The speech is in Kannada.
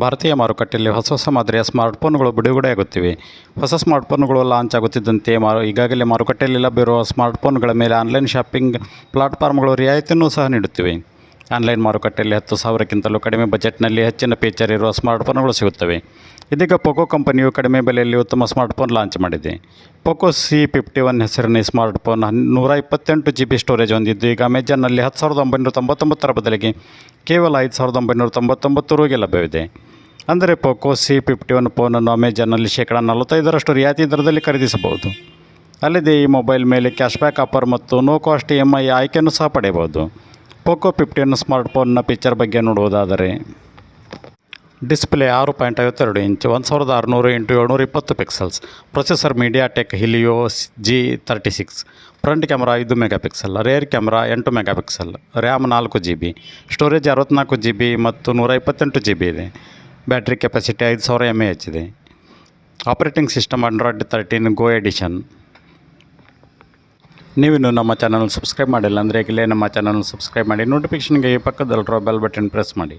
ಭಾರತೀಯ ಮಾರುಕಟ್ಟೆಯಲ್ಲಿ ಹೊಸ ಹೊಸ ಮಾದರಿಯ ಸ್ಮಾರ್ಟ್ಫೋನ್ಗಳು ಬಿಡುಗಡೆಯಾಗುತ್ತಿವೆ. ಹೊಸ ಸ್ಮಾರ್ಟ್ಫೋನ್ಗಳು ಲಾಂಚ್ ಆಗುತ್ತಿದ್ದಂತೆ ಮಾರು, ಈಗಾಗಲೇ ಮಾರುಕಟ್ಟೆಯಲ್ಲಿ ಲಭ್ಯವಿರುವ ಸ್ಮಾರ್ಟ್ಫೋನ್ಗಳ ಮೇಲೆ ಆನ್ಲೈನ್ ಶಾಪಿಂಗ್ ಪ್ಲಾಟ್ಫಾರ್ಮ್ಗಳು ರಿಯಾಯಿತಿಯನ್ನು ಸಹ ನೀಡುತ್ತಿವೆ. ಆನ್ಲೈನ್ ಮಾರುಕಟ್ಟೆಯಲ್ಲಿ ಹತ್ತು ಸಾವಿರಕ್ಕಿಂತಲೂ ಕಡಿಮೆ ಬಜೆಟ್ನಲ್ಲಿ ಹೆಚ್ಚಿನ ಫೀಚರ್ ಇರುವ ಸ್ಮಾರ್ಟ್ಫೋನ್ಗಳು ಸಿಗುತ್ತವೆ. ಇದೀಗ ಪೊಕೊ ಕಂಪನಿಯು ಕಡಿಮೆ ಬೆಲೆಯಲ್ಲಿ ಉತ್ತಮ ಸ್ಮಾರ್ಟ್ಫೋನ್ ಲಾಂಚ್ ಮಾಡಿದೆ. ಪೊಕೊ ಸಿ ಫಿಫ್ಟಿ ಒನ್ ಹೆಸರಿನ ಸ್ಮಾರ್ಟ್ಫೋನ್ ನೂರ ಇಪ್ಪತ್ತೆಂಟು ಜಿ ಬಿ ಸ್ಟೋರೇಜ್ ಹೊಂದಿದ್ದು, ಈಗ ಅಮೆಜಾನ್ನಲ್ಲಿ ಹತ್ತು ಸಾವಿರದ ಒಂಬೈನೂರ ತೊಂಬತ್ತೊಂಬತ್ತರ ಬದಲಿಗೆ ಕೇವಲ ಐದು ಸಾವಿರದ ಒಂಬೈನೂರ ತೊಂಬತ್ತೊಂಬತ್ತು ರೂಗೆ ಲಭ್ಯವಿದೆ. ಅಂದರೆ ಪೊಕೊ ಸಿ ಫಿಫ್ಟಿ ಒನ್ ಫೋನನ್ನು ಅಮೆಜಾನ್ನಲ್ಲಿ ಶೇಕಡ ನಲವತ್ತೈದರಷ್ಟು ರಿಯಾಯಿತಿ ದರದಲ್ಲಿ ಖರೀದಿಸಬಹುದು. ಅಲ್ಲದೆ ಈ ಮೊಬೈಲ್ ಮೇಲೆ ಕ್ಯಾಶ್ಬ್ಯಾಕ್ ಆಫರ್ ಮತ್ತು no cost E M I ಆಯ್ಕೆಯನ್ನು ಸಹ ಪಡೆಯಬಹುದು. ಪೊಕೊ ಫಿಫ್ಟೀನ್ ಸ್ಮಾರ್ಟ್ಫೋನ್ನ ಫೀಚರ್ ಬಗ್ಗೆ ನೋಡುವುದಾದರೆ ಡಿಸ್ಪ್ಲೇ ಆರು ಪಾಯಿಂಟ್ ಐವತ್ತೆರಡು ಇಂಚ್, ಒಂದು ಸಾವಿರದ ಆರುನೂರು ಇಂಟು ಏಳ್ನೂರ ಇಪ್ಪತ್ತು pixels processor MediaTek Helio G thirty six front camera ಐದು ಮೆಗಾ ಪಿಕ್ಸೆಲ್ ರೇರ್ ಕ್ಯಾಮ್ರಾ ಎಂಟು ಮೆಗಾ ಪಿಕ್ಸೆಲ್ ರ್ಯಾಮ್ ನಾಲ್ಕು ಜಿ ಬಿ ಸ್ಟೋರೇಜ್ ಅರವತ್ತ್ನಾಲ್ಕು ಜಿ ಬಿ ಮತ್ತು ನೂರ ಇಪ್ಪತ್ತೆಂಟು ಜಿ ಬಿ ಇದೆ. ಬ್ಯಾಟ್ರಿ ಕೆಪಾಸಿಟಿ ಐದು ಸಾವಿರ ಎಂ ಎ ಎಚ್ ಇದೆ. Operating system Android thirteen go edition ನೀವಿನ್ನು ನಮ್ಮ ಚಾನಲ್ ಸಬ್ಸ್ಕ್ರೈಬ್ ಮಾಡಿಲ್ಲ ಅಂದರೆ ಇಲ್ಲೇ ನಮ್ಮ ಚಾನಲ್ ಸಬ್ಸ್ಕ್ರೈಬ್ ಮಾಡಿ. ನೋಟಿಫಿಕೇಷನ್ಗೆ ಪಕ್ಕದಲ್ಲಿರೋ ಬೆಲ್ ಬಟನ್ ಪ್ರೆಸ್ ಮಾಡಿ.